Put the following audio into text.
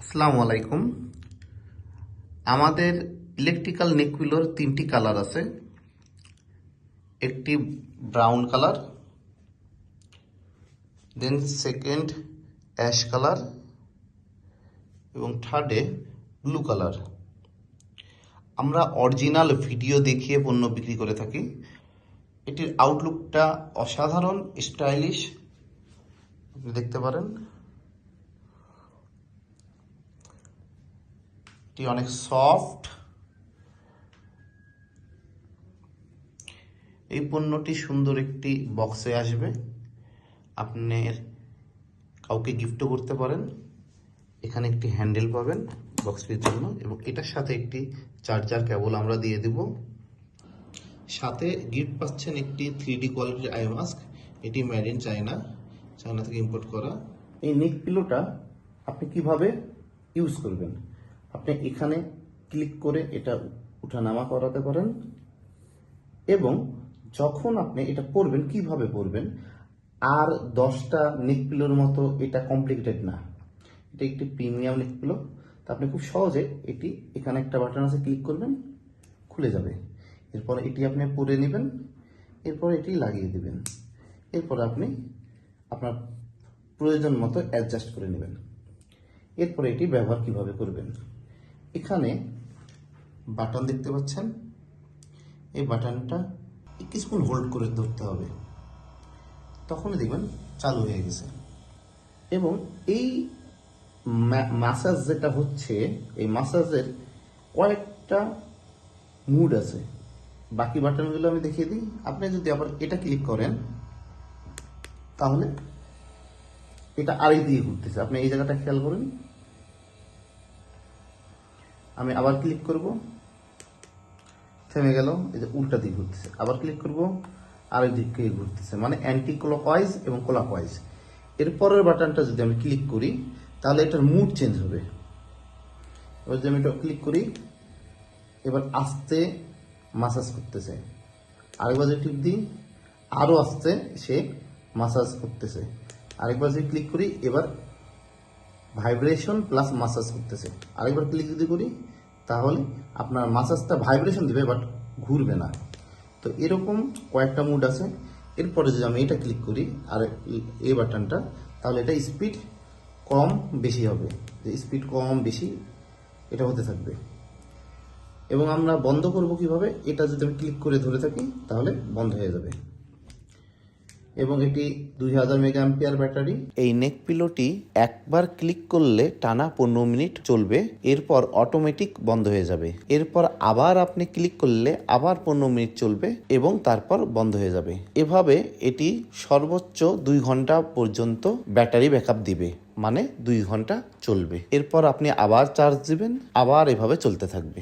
আসসালামু আলাইকুম। আমাদের ইলেকট্রিক্যাল নেকগুলোর তিনটি কালার আছে। একটি brown colour then second ash colour এবং থার্ডে ব্লু কালার আমরা অরিজিনাল ভিডিও দেখিয়ে পণ্য বিক্রি করে থাকি। এটির আউটলুকটা অসাধারণ স্টাইলিশ আপনি দেখতে পারেন। এটি অনেক সফট। এই পণ্যটি সুন্দর একটি বক্সে আসবে। আপনার কাউকে গিফটও করতে পারেন। এখানে একটি হ্যান্ডেল পাবেন বক্সটির জন্য এবং এটার সাথে একটি চার্জার কেবল আমরা দিয়ে দেব। সাথে গিফট পাচ্ছেন একটি থ্রি ডি কোয়ালিটির আই মাস্ক এটি মেড ইন চায়না চায়না থেকে ইম্পোর্ট করা। এই নেক পিলোটা আপনি কীভাবে ইউজ করবেন? আপনি এখানে ক্লিক করে এটা উঠানামা করাতে পারেন। এবং যখন আপনি এটা পরবেন কীভাবে পরবেন আর দশটা নেক পিলোর মতো এটা কমপ্লিকেটেড না। এটা একটি প্রিমিয়াম নেক পিলো তা আপনি খুব সহজে এটি এখানে একটা বাটন আছে, ক্লিক করবেন, খুলে যাবে। এরপর এটি আপনি পরে নেবেন, এরপর এটি লাগিয়ে দেবেন। এরপর আপনি আপনার প্রয়োজন মতো অ্যাডজাস্ট করে নেবেন। এরপরে এটি ব্যবহার কীভাবে করবেন? এখানে বাটন দেখতে পাচ্ছেন। এই বাটনটা কিছুক্ষণ হোল্ড করে ধরতে হবে। তখনই দেখবেন চালু হয়ে গেছে। এবং এই মাসাজ যেটা হচ্ছে, এই মাসাজের কয়েকটা মুড আছে। বাকি বাটনগুলো আমি দেখিয়ে দিই। আপনি যদি আবার এটা ক্লিক করেন, তাহলে এটা আড়াই দিয়ে ঘুরতেছে। আপনি এই জায়গাটা খেয়াল করুন। আমি আবার ক্লিক করব। থেমে গেল, এই যে উল্টা দিক ঘুরতেছে। আবার ক্লিক করব আর ওই দিকে ঘুরতেছে। মানে অ্যান্টি ক্লকওয়াইজ এবং ক্লকওয়াইজ এরপরের বাটনটা যদি আমি ক্লিক করি, তাহলে এটার মুড চেঞ্জ হবে। এবার যদি আমি এটা ক্লিক করি, এবার আস্তে মাসাজ করতেছে। আরেকবার যদি টিপ দিই আরও আস্তে সে মাসাজ করতেছে। আরেকবার যদি ক্লিক করি, এবার ভাইব্রেশন প্লাস মাসাজ করতেছে। আরেকবার ক্লিক যদি করি, তাহলে আপনার মাসাজটা ভাইব্রেশন দিবে বাট ঘুরবে না। তো এরকম কয়েকটা মুড আছে। এরপরে যদি আমি এটা ক্লিক করি, আর এই- বাটনটা তাহলে এটা স্পিড কম বেশি হবে। যে স্পিড কম বেশি এটা হতে থাকবে। এবং আমরা বন্ধ করব কীভাবে? এটা যদি আমি ক্লিক করে ধরে থাকি, তাহলে বন্ধ হয়ে যাবে। এবং এটি দুই হাজার মেগা ব্যাটারি। এই নেক পিলোটি একবার ক্লিক করলে টানা পনেরো মিনিট চলবে, এরপর অটোমেটিক বন্ধ হয়ে যাবে। এরপর আবার আপনি ক্লিক করলে আবার পনেরো মিনিট চলবে এবং তারপর বন্ধ হয়ে যাবে। এভাবে এটি সর্বোচ্চ দুই ঘণ্টা পর্যন্ত ব্যাটারি ব্যাকআপ দিবে মানে দুই ঘণ্টা চলবে। এরপর আপনি আবার চার্জ দিবেন, আবার এভাবে চলতে থাকবে।